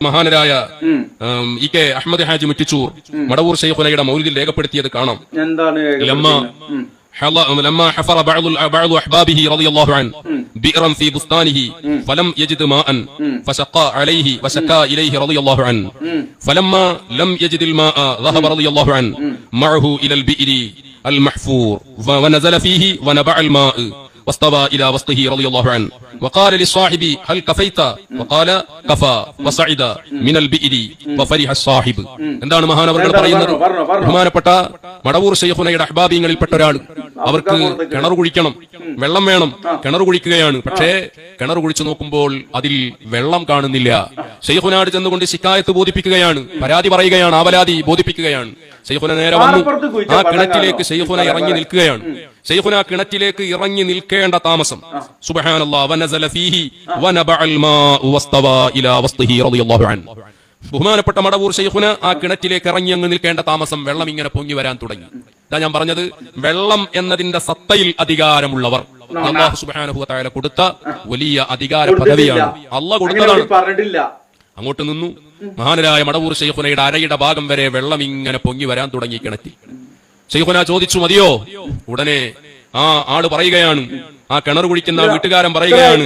മഹാനരായ ഉം. ഉം, ഇ കെ അഹമ്മദ് ഹാജി മുറ്റിച്ചൂർ മടവൂർ ഷെയ്ഖുനയുടെ മൗലിദിൽ രേഖപ്പെടുത്തിയത് കാണാം എന്താണ് لما ഉം. حل- لما حفر بعض بعض احبابه رضي الله عنه بئرا في بستانه فلم يجد ماء فشقى عليه وشكا اليه رضي الله عنه فلما لم يجد الماء ذهب رضي الله عنه معه الى البئر المحفور ونزل فيه ونبع الماء واستوى الى وسطه رضي الله عنه وقال للصاحب هل كفيت وقال كفى وصعد من البئر وفرح الصاحب എന്താണ് മഹാനവറുകൾ എന്താണ് പറയുന്നത് പറഞ്ഞോ, പറഞ്ഞോ, പറഞ്ഞോ. ബഹുമാനപ്പെട്ട മടവൂർ ഷെയ്ഖുനയുടെ അഹ്ബാബിങ്ങളിൽപ്പെട്ട ഒരാൾ അവർക്ക് കിണർ കുഴിക്കണം. വെള്ളം വേണം. കിണർ കുഴിക്കുകയാണ്. പക്ഷേ കിണർ കുഴിച്ചു നോക്കുമ്പോൾ അതിൽ വെള്ളം കാണുന്നില്ല. ഷെയ്ഖുനാട് ചെന്നുകൊണ്ട് ശിക്കായത്ത് ബോധിപ്പിക്കുകയാണ്. പരാതി പറയുകയാണ്. ആവലാതി ബോധിപ്പിക്കുകയാണ്. ഷെയ്ഖുന നേരെ വന്നു. ആ കിണറ്റിലേക്ക് കാണോ? ഷെയ്ഖുന ഇറങ്ങി നിൽക്കുകയാണ്. ഷെയ്ഖുന കിണറ്റിലേക്ക് ഇറങ്ങി നിൽക്കേണ്ട താമസം. സുബ്ഹാനല്ലാഹ് വനസല ഫീഹി വനബഅൽ മാഉ വസ്തവ ഇലാ വസ്തിഹി റളിയല്ലാഹു അൻഹു. ബഹുമാനപ്പെട്ട മടവൂർ ഷെയ്ഖുന് ആ കിണറ്റിലേക്ക് ഇറങ്ങി അങ്ങ് നിൽക്കേണ്ട താമസം വെള്ളം ഇങ്ങനെ പൊങ്ങി വരാൻ തുടങ്ങി. ഇതാ ഞാൻ പറഞ്ഞത് വെള്ളം എന്നതിന്റെ സത്തയിൽ അധികാരമുള്ളവർ. അള്ളാഹു സുബ്ഹാനഹു വതആല കൊടുത്ത വലിയ അധികാര പദവിയാണ്. അള്ള കൊടുത്തതാണ്. അങ്ങോട്ട് നിന്നു. മഹാനരായ മടവൂർ ഷെയ്ഖുനയുടെ അരയുടെ ഭാഗം വരെ വെള്ളം ഇങ്ങനെ പൊങ്ങി വരാൻ തുടങ്ങി കിണറ്റിൽ. ഷെയ്ഖുന ചോദിച്ചു മതിയോ? ഉടനെ ആ ആൾ പറയുകയാണ്. ആ കിണർ കുഴിക്കുന്ന വീട്ടുകാരൻ പറയുകയാണ്.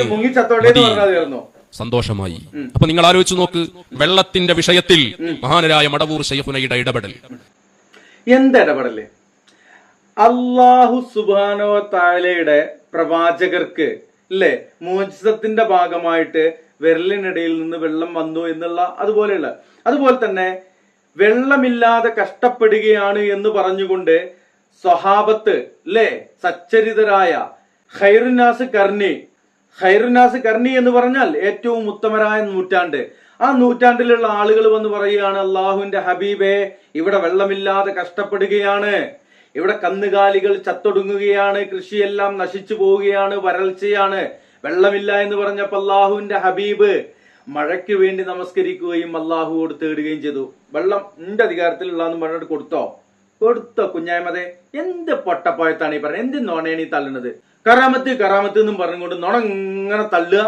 സന്തോഷമായി. അപ്പൊ നിങ്ങൾ ആലോചിച്ചു നോക്ക് വെള്ളത്തിന്റെ വിഷയത്തിൽ മഹാനരായ മടവൂർ ഷെയ്ഖുനയുടെ ഇടപെടൽ. എന്ത് ഇടപെടൽ അള്ളാഹു സുബാനോ താലയുടെ പ്രവാചകർക്ക് അല്ലെ മോചിതത്തിന്റെ ഭാഗമായിട്ട് വിരലിനിടയിൽ നിന്ന് വെള്ളം വന്നു എന്നുള്ള അതുപോലെയുള്ള. അതുപോലെ തന്നെ വെള്ളമില്ലാതെ കഷ്ടപ്പെടുകയാണ് എന്ന് പറഞ്ഞുകൊണ്ട് സ്വഹാബത്ത് അല്ലെ സച്ചരിതരായ ഖൈറുനാസ് കർണി ഖൈറുനാസ് കർണി എന്ന് പറഞ്ഞാൽ ഏറ്റവും ഉത്തമരായ നൂറ്റാണ്ട്. ആ നൂറ്റാണ്ടിലുള്ള ആളുകൾ വന്ന് പറയുകയാണ് അള്ളാഹുവിന്റെ ഹബീബെ ഇവിടെ വെള്ളമില്ലാതെ കഷ്ടപ്പെടുകയാണ്. ഇവിടെ കന്നുകാലികൾ ചത്തൊടുങ്ങുകയാണ്. കൃഷിയെല്ലാം നശിച്ചു പോവുകയാണ്. വരൾച്ചയാണ്. വെള്ളമില്ല എന്ന് പറഞ്ഞപ്പോൾ അള്ളാഹുവിന്റെ ഹബീബ് മഴയ്ക്ക് വേണ്ടി നമസ്കരിക്കുകയും അള്ളാഹുവോട് തേടുകയും ചെയ്തു. വെള്ളം നിന്റെ അധികാരത്തിലുള്ളതെന്ന് പറഞ്ഞിട്ട് കൊടുത്തോ? കൊടുത്തോ കുഞ്ഞായ്മതെ. എന്ത് പൊട്ടപ്പോയത്താണ് ഈ പറഞ്ഞത് എന്ത് നോണയാണ് ഈ തള്ളുന്നത്? കറാമത്ത് കറാമത്ത് എന്നും പറഞ്ഞുകൊണ്ട് നോണ ഇങ്ങനെ തള്ളുക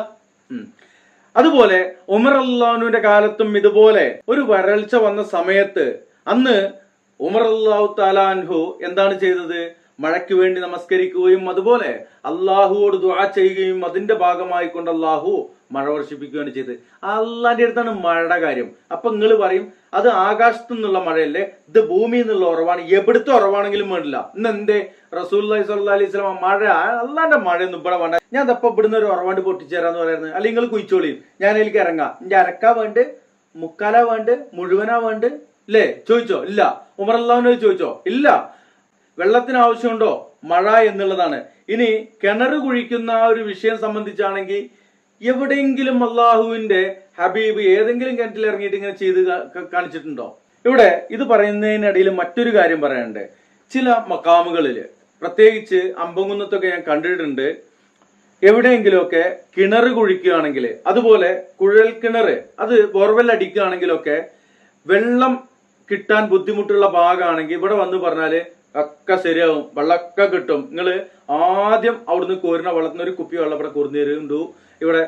അതുപോലെ ഉമർ അള്ളാഹുവിന്റെ കാലത്തും ഇതുപോലെ ഒരു വരൾച്ച വന്ന സമയത്ത് അന്ന് ഉമർ അള്ളാഹു താലാൻഹു എന്താണ് ചെയ്തത്? മഴയ്ക്ക് വേണ്ടി നമസ്കരിക്കുകയും അതുപോലെ അള്ളാഹുവോട് ദുആ ചെയ്യുകയും അതിന്റെ ഭാഗമായി കൊണ്ട് അള്ളാഹു മഴ വർഷിപ്പിക്കുകയാണ് ചെയ്തത്. അള്ളാന്റെ അടുത്താണ് മഴയുടെ കാര്യം. അപ്പൊ നിങ്ങൾ പറയും അത് ആകാശത്തു നിന്നുള്ള മഴയല്ലേ ഇത് ഭൂമിയിൽ നിന്നുള്ള ഉറവാണ് എവിടുത്തെ ഉറവാണെങ്കിലും വേണ്ടില്ല. ഇന്ന് എന്തേ റസൂൽ സല്ലാ അലൈഹി സ്വലാം മഴ അള്ളാന്റെ മഴയൊന്നും ഇവിടെ വേണ്ട. ഞാൻ അതപ്പോ ഇവിടുന്ന് ഒരു ഉറവാണ്ട് പൊട്ടിച്ചേരാന്ന് പറയുന്നത്. അല്ലെങ്കിൽ നിങ്ങൾ കുയിച്ചോളി ഞാൻ എനിക്ക് ഇറങ്ങാം. എന്റെ അരക്കാ വേണ്ട മുക്കാലാ വേണ്ട മുഴുവനാ വേണ്ട ഇല്ലേ ചോദിച്ചോ? ഇല്ല. ഉമർ അള്ളാഹുനോട് ചോദിച്ചോ? ഇല്ല. വെള്ളത്തിന് ആവശ്യമുണ്ടോ? മഴ എന്നുള്ളതാണ്. ഇനി കിണർ കുഴിക്കുന്ന ആ ഒരു വിഷയം സംബന്ധിച്ചാണെങ്കിൽ എവിടെയെങ്കിലും അള്ളാഹുവിന്റെ ഹബീബ് ഏതെങ്കിലും കിണറ്റിൽ ഇറങ്ങിയിട്ട് ഇങ്ങനെ ചെയ്ത് കാണിച്ചിട്ടുണ്ടോ? ഇവിടെ ഇത് പറയുന്നതിനിടയിൽ മറ്റൊരു കാര്യം പറയാനുണ്ട്. ചില മക്കാമുകളിൽ പ്രത്യേകിച്ച് അമ്പങ്കുന്നത്തൊക്കെ ഞാൻ കണ്ടിട്ടുണ്ട്. എവിടെയെങ്കിലുമൊക്കെ കിണർ കുഴിക്കുകയാണെങ്കിൽ അതുപോലെ കുഴൽ കിണർ അത് ബോർവെൽ അടിക്കുകയാണെങ്കിലൊക്കെ വെള്ളം കിട്ടാൻ ബുദ്ധിമുട്ടുള്ള ഭാഗമാണെങ്കിൽ ഇവിടെ വന്ന് പറഞ്ഞാൽ ഒക്കെ ശരിയാവും. വെള്ളമൊക്കെ കിട്ടും. നിങ്ങൾ ആദ്യം അവിടുന്ന് കോരുന്ന വെള്ളത്തിന് ഒരു കുപ്പി വെള്ളം ഇവിടെ കൊടുന്നു തരുന്നുണ്ടു. ഇവിടെ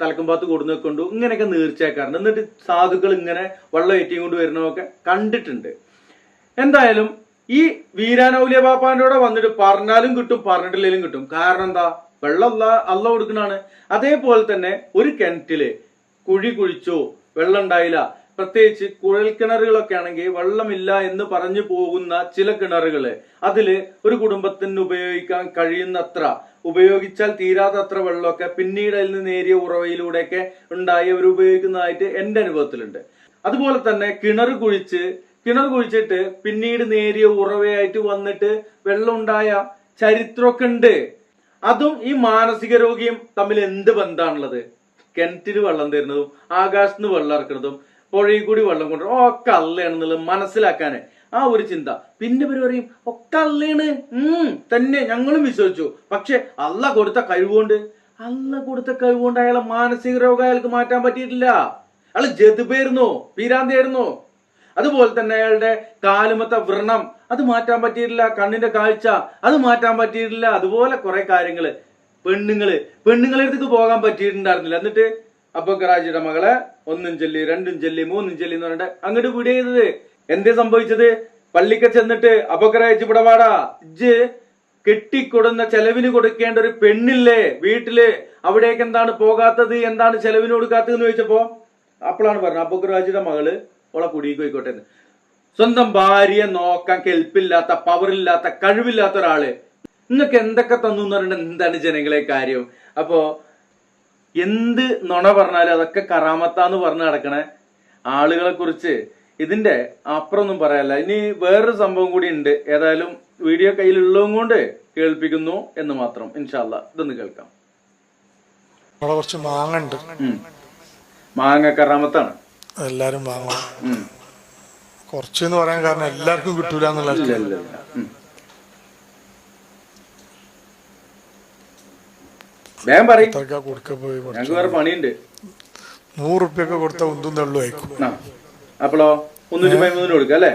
തലക്കുമ്പാത്ത് കൊടുന്നു വെക്കൊണ്ടു ഇങ്ങനെയൊക്കെ നീർച്ചയാക്കാറുണ്ട് എന്നിട്ട് സാധുക്കൾ ഇങ്ങനെ വെള്ളം ഏറ്റിയും കൊണ്ട് വരുന്നതൊക്കെ കണ്ടിട്ടുണ്ട്. എന്തായാലും ഈ വീരാനൗലിയ ബാപ്പാനോടെ വന്നിട്ട് പറഞ്ഞാലും കിട്ടും പറഞ്ഞിട്ടില്ലെങ്കിലും കിട്ടും. കാരണം എന്താ? വെള്ളം അല്ല അല്ല കൊടുക്കണാണ് അതേപോലെ തന്നെ ഒരു കിണറ്റിൽ കുഴി കുഴിച്ചോ വെള്ളം ഉണ്ടായില്ല. പ്രത്യേകിച്ച് കുഴൽ കിണറുകളൊക്കെ ആണെങ്കിൽ വെള്ളമില്ല എന്ന് പറഞ്ഞു പോകുന്ന ചില കിണറുകൾ അതിൽ ഒരു കുടുംബത്തിന് ഉപയോഗിക്കാൻ കഴിയുന്നത്ര ഉപയോഗിച്ചാൽ തീരാത്തത്ര വെള്ളമൊക്കെ പിന്നീട് അതിൽ നിന്ന് നേരിയ ഉറവയിലൂടെയൊക്കെ ഉണ്ടായി അവർ ഉപയോഗിക്കുന്നതായിട്ട് എന്റെ അനുഭവത്തിലുണ്ട്. അതുപോലെ തന്നെ കിണർ കുഴിച്ച് കിണർ കുഴിച്ചിട്ട് പിന്നീട് നേരിയ ഉറവയായിട്ട് വന്നിട്ട് വെള്ളം ഉണ്ടായ ചരിത്രമൊക്കെ ഉണ്ട്. അതും ഈ മാനസിക രോഗിയും തമ്മിൽ എന്ത് ബന്ധമാണുള്ളത്? കിണറ്റിന് വെള്ളം തരുന്നതും ആകാശത്ത് വെള്ളം ഇറക്കുന്നതും പുഴയിൽ കൂടി വെള്ളം കൊണ്ടുവരും ഓ കള്ളയാണെന്നുള്ളത് മനസ്സിലാക്കാന്. ആ ഒരു ചിന്ത. പിന്നെ ഇവർ പറയും ഒക്കെ ഉം തന്നെ ഞങ്ങളും വിശ്വസിച്ചു. പക്ഷെ അല്ല കൊടുത്ത കഴിവുകൊണ്ട് അല്ല കൊടുത്ത കഴിവുകൊണ്ട് അയാളെ മാനസിക രോഗം അയാൾക്ക് മാറ്റാൻ പറ്റിയിട്ടില്ല. അയാൾ ജതുബായിരുന്നു പീരാന്തിയായിരുന്നു. അതുപോലെ തന്നെ അയാളുടെ കാലുമത്തെ വ്രണം അത് മാറ്റാൻ പറ്റിയിട്ടില്ല. കണ്ണിന്റെ കാഴ്ച അത് മാറ്റാൻ പറ്റിയിട്ടില്ല. അതുപോലെ കുറെ കാര്യങ്ങൾ. പെണ്ണുങ്ങൾ പെണ്ണുങ്ങളെ അടുത്തേക്ക് പോകാൻ പറ്റിയിട്ടുണ്ടായിരുന്നില്ല. എന്നിട്ട് അബക്കറാജിയുടെ മകളെ ഒന്നും ചൊല്ലി രണ്ടും ചൊല്ലി മൂന്നും ചൊല്ലി എന്ന് പറഞ്ഞിട്ട് അങ്ങോട്ട് വീട് ചെയ്തത് എന്തേ സംഭവിച്ചത്? പള്ളിക്ക് ചെന്നിട്ട് അബക്കറാജ് ഇവിടെ വാടാ. ഇജ്ജ് കെട്ടിക്കൊടുന്ന ചെലവിന് കൊടുക്കേണ്ട ഒരു പെണ്ണില്ലേ വീട്ടിൽ? അവിടേക്ക് എന്താണ് പോകാത്തത്? എന്താണ് ചെലവിന് കൊടുക്കാത്തത് എന്ന് ചോദിച്ചപ്പോ അപ്പോഴാണ് പറഞ്ഞത് അബക്കറാജിയുടെ മകൾ ഓളെ കുടിക്ക് പോയിക്കോട്ടെ സ്വന്തം ഭാര്യയെ നോക്കാൻ കെൽപ്പില്ലാത്ത പവറില്ലാത്ത കഴിവില്ലാത്ത ഒരാൾ. നിങ്ങൾക്ക് എന്തൊക്കെ തന്നു എന്ന് പറഞ്ഞിട്ട് എന്താണ് ജനങ്ങളെ കാര്യം? അപ്പോ എന്ത് നുണ പറഞ്ഞാലും അതൊക്കെ കറാമത്താന്ന് പറഞ്ഞ് നടക്കണേ. ആളുകളെ കുറിച്ച് ഇതിന്റെ അപ്പുറമൊന്നും പറയാല്ല ഇനി വേറൊരു സംഭവം കൂടി ഉണ്ട്. ഏതായാലും വീഡിയോ കയ്യിലുള്ളതും കൊണ്ട് കേൾപ്പിക്കുന്നു എന്ന് മാത്രം. ഇൻഷാല്ല ഇതൊന്ന് കേൾക്കാം. അവിടെ കുറച്ച് മാങ്ങ ഉണ്ട്. മാങ്ങ കറാമത്താണ്. എല്ലാരും വാങ്ങണം. കുറച്ച് എന്ന് പറയാൻ കാരണം എല്ലാവർക്കും കിട്ടൂല എന്നുള്ള ഇല്ല, ഇല്ല, ഇല്ല. ഉം. വേഗം പറയും. വേറെ പണിയുണ്ട്. കൊടുത്ത അപ്പോളോ മുന്നൂറ്റി പതിമൂന്നിന് അല്ലേ?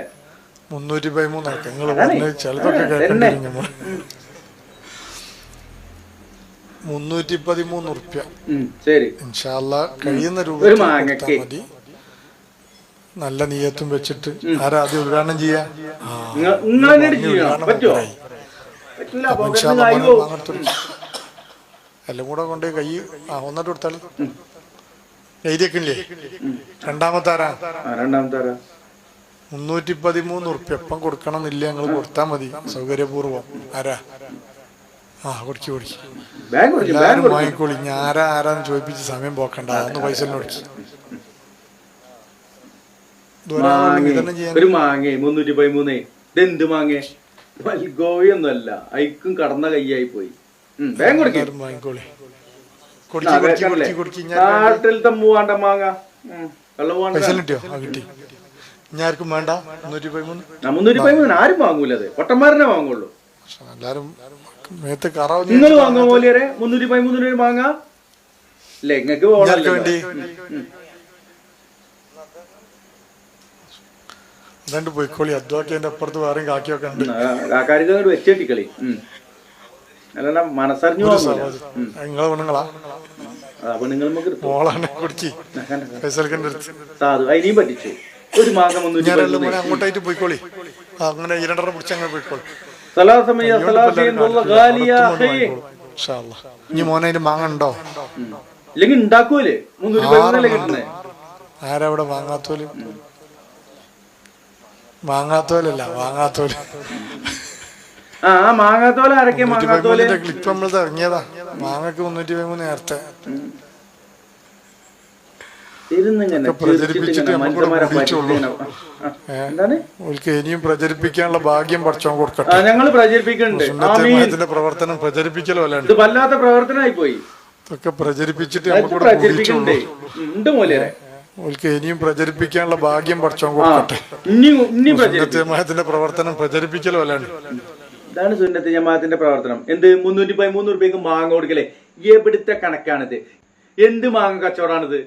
മുന്നൂറ്റി പതിമൂന്നാക്ക നിങ്ങൾ പറഞ്ഞ് ചിലതൊക്കെ കേൾക്കണ്ടേ നമ്മൾ മുന്നൂറ്റി പതിമൂന്ന് റുപ്യ ഉം, ശരി. ഇൻഷാല്ല കഴിയുന്ന രൂപ. മതി. നല്ല നീയത്തും വെച്ചിട്ട് ആരാ ആദ്യം ഉദ്ഘാടനം ചെയ്യാ? ഉദ്ഘാടനം എല്ലാം കൂടെ കൊണ്ട് കൈ ആ ഒന്നിട്ട് കൊടുത്താൽ എഴുതിയേക്കില്ലേ രണ്ടാമത്തെ ആരാ രണ്ടാമത്തെ ആരാ മുന്നൂറ്റി പതിമൂന്ന് ഉറുപ്പ്യ. എപ്പം കൊടുക്കണം എന്നില്ല ഞങ്ങൾ കൊടുത്താൽ മതി. സൗകര്യപൂർവം. ആരാ? ആ കുടിച്ചു കുടിച്ചു കൊടുക്കും എല്ലാരും വാങ്ങിക്കോളി. ഞാരാ ആരാന്ന് ചോദിപ്പിച്ച് സമയം പോക്കണ്ട. അന്ന് പൈസ കൊടുക്കി. ഒരു മാങ്ങ മുന്നൂറ്റി പതിമൂന്നേ ഇതെന്ത് മാങ്ങേ? വൽഗോയൊന്നും അല്ല ഐക്കും കടന്ന കൈയായി പോയി. വേഗം കൊടുക്കും. വാങ്ങിക്കോളി. നാട്ടിലത്തെ മൂവാണ്ട മാങ്ങ. ആർക്കും വേണ്ട. മുന്നൂറ്റി പതിമൂന്ന് മുന്നൂറ്റി പതിമൂന്ന് ആരും വാങ്ങൂല അത്. പൊട്ടന്മാരനെ വാങ്ങുള്ളൂ. പക്ഷെ എല്ലാരും മേത്ത് കറാവ് നിങ്ങൾ വാങ്ങാൻ പോലെയരെ മുന്നൂറ്റി പതിമൂന്നിന് ഒരു മാങ്ങ? ഇല്ല ഇങ്ങക്ക് ഞാർക്ക് വേണ്ടി? അതുകൊണ്ട് പോയിക്കോളി. അധ്വാക്കിയതിന്റെ അപ്പുറത്ത് വേറെയും കാക്കിയൊക്കെ ഉണ്ട്. കാക്കാരിക്ക് അങ്ങോട്ട് വെച്ചെട്ടിക്കളി അല്ല മനസ്സറിഞ്ഞു. നിങ്ങളെ പെണ്ണുങ്ങളാ. മോളാണ് അടുത്ത് സാധു അതിനെയും പറ്റിച്ചു. ഒരു ഞാനെല്ലാം പതിമൂന്ന് മോനെ അങ്ങോട്ടായിട്ട് പോയിക്കോളി. അങ്ങനെ ഈ രണ്ടര പിടിച്ച് അങ്ങനെ പോയിക്കോളി. ഇനി മോനെ മാങ്ങ ഉണ്ടോ ഇല്ലെങ്കിൽ ഉണ്ടാക്കൂലേ? ആരവിടെ വാങ്ങാത്തോൽ? വാങ്ങാത്തോലല്ല വാങ്ങാത്തോൽ. ആ മാങ്ങാത്തോല ആരൊക്കെ മാങ്ങാത്തോൽ? ക്ലിപ്പ് നമ്മളത് ഇറങ്ങിയതാ. മാങ്ങക്ക് മുന്നൂറ്റി പതിമൂന്ന് നേരത്തെ ഇനിയും പ്രചരിപ്പിക്കാനുള്ള ഭാഗ്യം പഠിച്ചോ കൊടുക്കട്ടെ. ഞങ്ങൾ പ്രചരിപ്പിക്കുന്നുണ്ട്. പ്രവർത്തനം പ്രചരിപ്പിക്കലോ അല്ല വല്ലാത്ത പ്രവർത്തനമായി പോയി ഇതൊക്കെ പ്രചരിപ്പിച്ചിട്ട് പ്രചരിപ്പിക്കുന്നുണ്ട്. മൂലരെ ഓൽക്ക് ഇനിയും പ്രചരിപ്പിക്കാനുള്ള ഭാഗ്യം പഠിച്ചോ കൊടുക്കട്ടെ. പ്രവർത്തനം പ്രചരിപ്പിക്കലോ അല്ലാണ്ട്? ഇതാണ് സുന്നത്ത് ജമാഅത്തിന്റെ പ്രവർത്തനം. എന്ത്? മുന്നൂറ്റി പതിമൂന്ന് റുപ്യക്ക് മാങ്ങ കൊടുക്കലേ. എവിടുത്തെ കണക്കാണിത്? എന്ത് മാങ്ങ കച്ചവടാണിത്?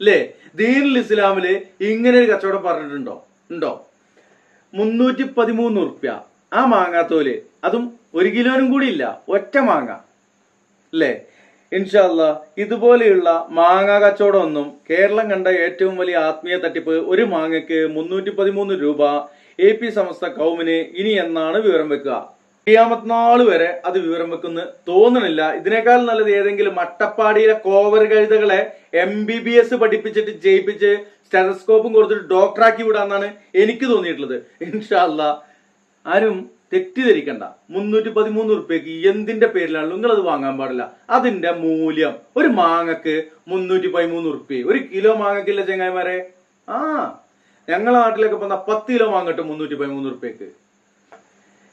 അല്ലേ ദീനുൽ ഇസ്ലാമിൽ ഇങ്ങനെ ഒരു കച്ചവടം പറഞ്ഞിട്ടുണ്ടോ? ഉണ്ടോ? മുന്നൂറ്റി പതിമൂന്ന് റുപ്യ ആ മാങ്ങാത്തോൽ. അതും ഒരു കിലോനും കൂടി ഇല്ല ഒറ്റ മാങ്ങ. അല്ലേ ഇൻഷാല്ല ഇതുപോലെയുള്ള മാങ്ങ കച്ചവടമൊന്നും കേരളം കണ്ട ഏറ്റവും വലിയ ആത്മീയ തട്ടിപ്പ് ഒരു മാങ്ങയ്ക്ക് മുന്നൂറ്റി പതിമൂന്ന് രൂപ എ പി സമസ്ത കൗമിന് ഇനി എന്നാണ് വിവരം വെക്കുക? ിയാമത് നാൾ വരെ അത് വിവരം വെക്കുന്ന തോന്നണില്ല. ഇതിനേക്കാൾ നല്ലത് ഏതെങ്കിലും അട്ടപ്പാടിയിലെ കോവർ കഴുതകളെ എം ബി ബി എസ് പഠിപ്പിച്ചിട്ട് ജയിപ്പിച്ച് സ്റ്റെറസ്കോപ്പും കൊടുത്തിട്ട് ഡോക്ടറാക്കി വിടാന്നാണ് എനിക്ക് തോന്നിയിട്ടുള്ളത്. ഇൻഷാല്ല ആരും തെറ്റിദ്ധരിക്കണ്ട. മുന്നൂറ്റി പതിമൂന്ന് റുപ്യക്ക് എന്തിന്റെ പേരിലാണ് നിങ്ങൾ അത് വാങ്ങാൻ പാടില്ല? അതിന്റെ മൂല്യം. ഒരു മാങ്ങക്ക് മുന്നൂറ്റി പതിമൂന്ന് റുപ്യ ഒരു കിലോ മാങ്ങക്കില്ല ചെങ്ങായിമാരെ? ആ ഞങ്ങളെ നാട്ടിലൊക്കെ പോന്ന പത്ത് കിലോ മാങ്ങട്ട് മുന്നൂറ്റി പതിമൂന്ന് റുപ്യക്ക്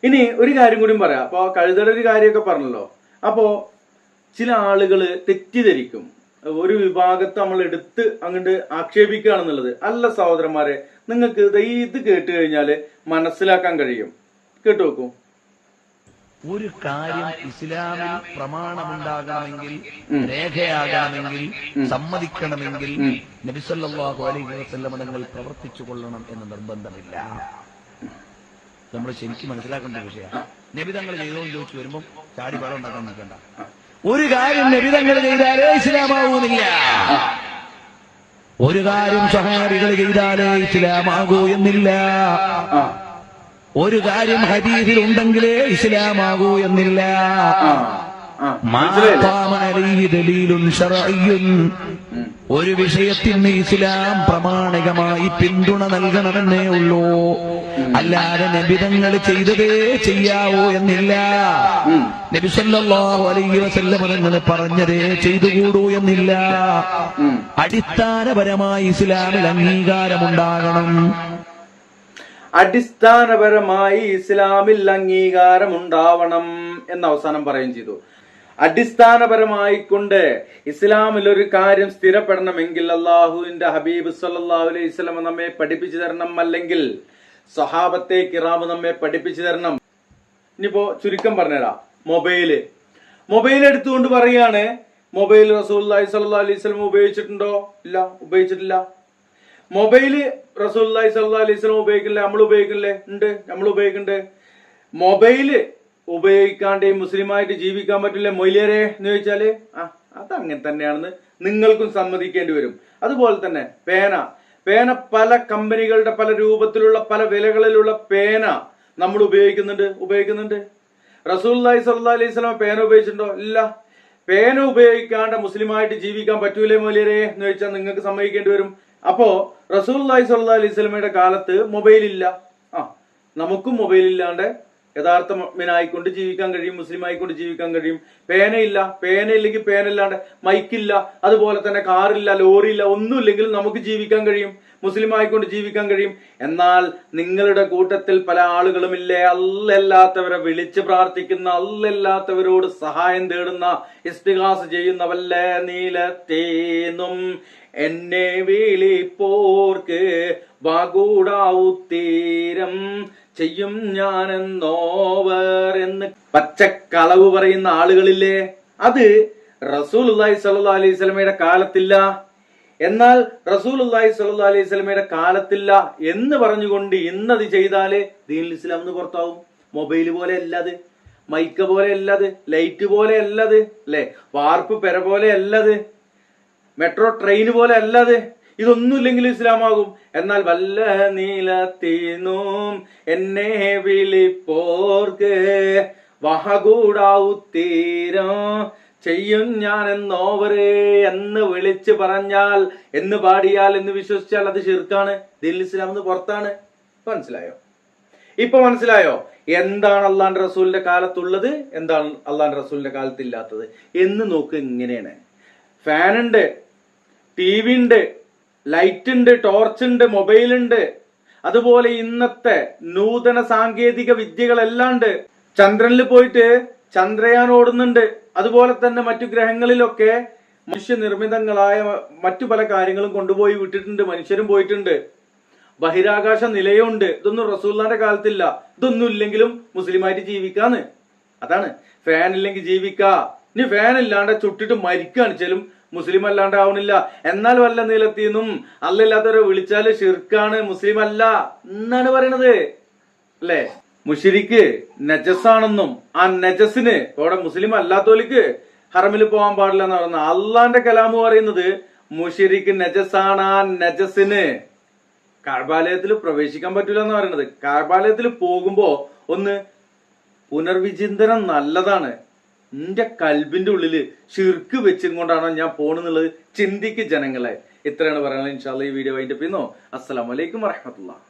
ഇനി ഒരു കാര്യം കൂടി പറയാം. അപ്പോൾ കഴുതയുടെ ഒരു കാര്യമൊക്കെ പറഞ്ഞല്ലോ. അപ്പോ ചില ആളുകൾ തെറ്റിദ്ധരിക്കും. ഒരു വിഭാഗത്തെ നമ്മൾ എടുത്ത് അങ്ങോട്ട് ആക്ഷേപിക്കുകയാണെന്നുള്ളത്. അല്ല സഹോദരന്മാരെ നിങ്ങൾക്ക് ഇത് ഇത് കേട്ട് കഴിഞ്ഞാൽ മനസ്സിലാക്കാൻ കഴിയും. കേട്ടു നോക്കൂ. ഒരു കാര്യം ഇസ്ലാമിൽ പ്രമാണമുണ്ടാകണമെങ്കിൽ രേഖയാകണമെങ്കിൽ സമ്മതിക്കണമെങ്കിൽ നബിസല്ലാഹു അലൈഹി വസല്ലമ തങ്ങൾ പ്രവർത്തിച്ചു കൊള്ളണം എന്ന് നിർബന്ധമില്ല. നമ്മൾ ശരിക്കും മനസ്സിലാക്കേണ്ട വിഷയമാണ് നബിതങ്ങൾ ചെയ്തോ എന്ന് ചോദിച്ചു വരുമ്പോൾ ചാടി വെള്ളം ഉണ്ടാക്കാൻ നിൽക്കണ്ട. ഒരു കാര്യം നബിതങ്ങൾ ചെയ്താലേ ഇസ്ലാമാവൂന്നില്ല. ഒരു കാര്യം സഹാബികൾ ചെയ്താലേ ഇസ്ലാമാകൂ എന്നില്ല. ഒരു കാര്യം ഹരീതിൽ ഉണ്ടെങ്കിലേ ഇസ്ലാമാകൂ എന്നില്ല. ആ ഒരു വിഷയത്തിന് ഇസ്ലാം പ്രമാണികമായി പിന്തുണ നൽകണമെന്നേ ഉള്ളൂ. അല്ലാതെ നബിതങ്ങൾ ചെയ്തതേ ചെയ്യാവൂ എന്നില്ല. നബി സല്ലല്ലാഹു അലൈഹി വസല്ലം തങ്ങൾ പറഞ്ഞതേ ചെയ്തുകൂടൂ എന്നില്ല. അടിസ്ഥാനപരമായി ഇസ്ലാമിൽ അംഗീകാരമുണ്ടാകണം. അടിസ്ഥാനപരമായി ഇസ്ലാമിൽ അംഗീകാരം ഉണ്ടാവണം എന്ന് അവസാനം പറയുകയും ചെയ്തു. അടിസ്ഥാനപരമായി കൊണ്ട് ഇസ്ലാമിൽ ഒരു കാര്യം സ്ഥിരപ്പെടണമെങ്കിൽ അള്ളാഹുവിന്റെ ഹബീബ് സല്ലല്ലാഹു അലൈഹി വസല്ലം നമ്മെ പഠിപ്പിച്ചു തരണം അല്ലെങ്കിൽ സഹാബത്തെ കിറാബ് നമ്മെ പഠിപ്പിച്ചു തരണം. ഇനിയിപ്പോ ചുരുക്കം പറഞ്ഞുതരാം. മൊബൈൽ. മൊബൈൽ എടുത്തുകൊണ്ട് പറയാണ് മൊബൈൽ റസൂല്ലി സല്ലാ അലൈഹി സ്വലം ഉപയോഗിച്ചിട്ടുണ്ടോ? ഇല്ല. ഉപയോഗിച്ചിട്ടില്ല. മൊബൈൽ റസൂല്ലി സല്ലാ അലൈഹി സ്വലം ഉപയോഗിക്കില്ലേ? നമ്മൾ ഉപയോഗിക്കില്ലേ? ഉണ്ട്. നമ്മൾ ഉപയോഗിക്കുന്നുണ്ട്. മൊബൈൽ ഉപയോഗിക്കാണ്ട് മുസ്ലിമായിട്ട് ജീവിക്കാൻ പറ്റില്ല മൊയ്ലിയരെ എന്ന് ചോദിച്ചാൽ? ആ അങ്ങനെ തന്നെയാണെന്ന് നിങ്ങൾക്കും സമ്മതിക്കേണ്ടി വരും. അതുപോലെ തന്നെ പേന. പേന പല കമ്പനികളുടെ പല രൂപത്തിലുള്ള പല വിലകളിലുള്ള പേന നമ്മൾ ഉപയോഗിക്കുന്നുണ്ട്. ഉപയോഗിക്കുന്നുണ്ട്. റസൂല്ലായി സല്ലാ അലൈഹി സ്വലാം പേന ഉപയോഗിച്ചിട്ടുണ്ടോ? ഇല്ല. പേന ഉപയോഗിക്കാണ്ട് മുസ്ലിമായിട്ട് ജീവിക്കാൻ പറ്റൂലേ മൊലിയരെ എന്ന് ചോദിച്ചാൽ നിങ്ങൾക്ക് സമ്മതിക്കേണ്ടി വരും. അപ്പോ റസൂല്ലായി സല്ലാ അലൈഹി സ്വലമയുടെ കാലത്ത് മൊബൈൽ ഇല്ല. ആ നമുക്കും മൊബൈൽ ഇല്ലാണ്ട് യഥാർത്ഥ മിനായിക്കൊണ്ട് ജീവിക്കാൻ കഴിയും മുസ്ലിം ആയിക്കൊണ്ട് ജീവിക്കാൻ കഴിയും. പേനയില്ല പേനയില്ലെങ്കിൽ പേനയില്ലാണ്ട് മൈക്കില്ല അതുപോലെ തന്നെ കാറില്ല ലോറിയില്ല ഒന്നുമില്ലെങ്കിൽ നമുക്ക് ജീവിക്കാൻ കഴിയും മുസ്ലിം ആയിക്കൊണ്ട് ജീവിക്കാൻ കഴിയും. എന്നാൽ നിങ്ങളുടെ കൂട്ടത്തിൽ പല ആളുകളുമില്ലേ? അല്ലല്ലാത്തവരെ വിളിച്ച് പ്രാർത്ഥിക്കുന്ന അല്ലല്ലാത്തവരോട് സഹായം തേടുന്ന ഇസ്തിഹാസ് ചെയ്യുന്നവല്ലേ നീലത്തേന്നും എന്നെ വിളിപ്പോർക്ക് വാകൂടാവുത്തീരം ചെയ്യും ഞാനെന്നോവർ എന്ന് പച്ചക്കളവ് പറയുന്ന ആളുകളില്ലേ? അത് റസൂൽ സല്ലാ അലൈഹി സ്വലമയുടെ കാലത്തില്ല. എന്നാൽ റസൂൽ സല്ലാ അലൈഹി സ്വലമയുടെ കാലത്തില്ല എന്ന് പറഞ്ഞുകൊണ്ട് ഇന്നത് ചെയ്താലേ ദീൻ ഇസ്ലാം എന്ന് പുറത്താവും. മൊബൈൽ പോലെ അല്ലത് മൈക്ക് പോലെ അല്ലത് ലൈറ്റ് പോലെ അല്ലത് അല്ലെ? വാർപ്പ് പെര പോലെ അല്ലത് മെട്രോ ട്രെയിൻ പോലെ അല്ലാതെ ഇതൊന്നുമില്ലെങ്കിൽ ഇസ്ലാമാകും. എന്നാൽ വല്ല നീലത്തിനും എന്നെ വിളിപ്പോർക്ക് വഹകൂടാവുത്തീരോ ചെയ്യും ഞാൻ എന്നോവരെ എന്ന് വിളിച്ച് പറഞ്ഞാൽ എന്ന് പാടിയാൽ എന്ന് വിശ്വസിച്ചാൽ അത് ഷിർക്കാണ് ദിൽ ഇസ്ലാം എന്ന് പുറത്താണ്. മനസ്സിലായോ? ഇപ്പൊ മനസ്സിലായോ? എന്താണ് അള്ളാന്റെ റസൂലിന്റെ കാലത്തുള്ളത്? എന്താണ് അള്ളാന്റെ റസൂലിന്റെ കാലത്ത് ഇല്ലാത്തത് എന്ന് നോക്ക് ഇങ്ങനെയാണ്. ഫാനുണ്ട് ടി വി ഉണ്ട് ലൈറ്റ് ഉണ്ട് ടോർച്ച് ഉണ്ട് മൊബൈൽ ഉണ്ട് അതുപോലെ ഇന്നത്തെ നൂതന സാങ്കേതിക വിദ്യകളെല്ലാം ഉണ്ട് ചന്ദ്രനിൽ പോയിട്ട് ചന്ദ്രയാൻ ഓടുന്നുണ്ട്. അതുപോലെ തന്നെ മറ്റു ഗ്രഹങ്ങളിലൊക്കെ മനുഷ്യനിർമ്മിതങ്ങളായ മറ്റു പല കാര്യങ്ങളും കൊണ്ടുപോയി വിട്ടിട്ടുണ്ട് മനുഷ്യരും പോയിട്ടുണ്ട്. ബഹിരാകാശ നിലയമുണ്ട്. ഇതൊന്നും റസൂല്ലാന്റെ കാലത്തില്ല. ഇതൊന്നും ഇല്ലെങ്കിലും മുസ്ലിമായിട്ട് ജീവിക്കാന്ന്. അതാണ്. ഫാൻ ഇല്ലെങ്കിൽ ജീവിക്കാ. ഇനി ഫാൻ ഇല്ലാണ്ട് ചുട്ടിട്ട് മരിക്കാണിച്ചാലും മുസ്ലിം അല്ലാണ്ട് ആവണില്ല എന്നാൽ വല്ല നീലത്തിന്നും അല്ലല്ലാത്തവരെ വിളിച്ചാൽ ഷിർക്കാണ് മുസ്ലിം അല്ല എന്നാണ് പറയണത്. അല്ലേ? മുഷിരിക്ക് നജസാണെന്നും ആ നജസിന് അവിടെ മുസ്ലിം അല്ലാത്തോലിക്ക് ഹറമിൽ പോകാൻ പാടില്ല എന്ന് പറയുന്നത് അള്ളാന്റെ കലാമ് പറയുന്നത് മുഷിരിക്ക് നജസാണ് ആ നജസിന് കാർബാലയത്തിൽ പ്രവേശിക്കാൻ പറ്റൂല എന്ന് പറയുന്നത്. കാർബാലയത്തിൽ പോകുമ്പോ ഒന്ന് പുനർവിചിന്തനം നല്ലതാണ്. നിന്റെ കൽബിന്റെ ഉള്ളിൽ ഷിർക്ക് വെച്ചും കൊണ്ടാണോ ഞാൻ പോണെന്നുള്ളത് ചിന്തിക്ക് ജനങ്ങളെ. ഇത്രയാണ് പറയാനുള്ളത്. ഇൻഷാല്ല ഈ വീഡിയോ അതിന്റെ പിന്നോ അസ്സാം വലൈക്കും വറഹമത്തുള്ള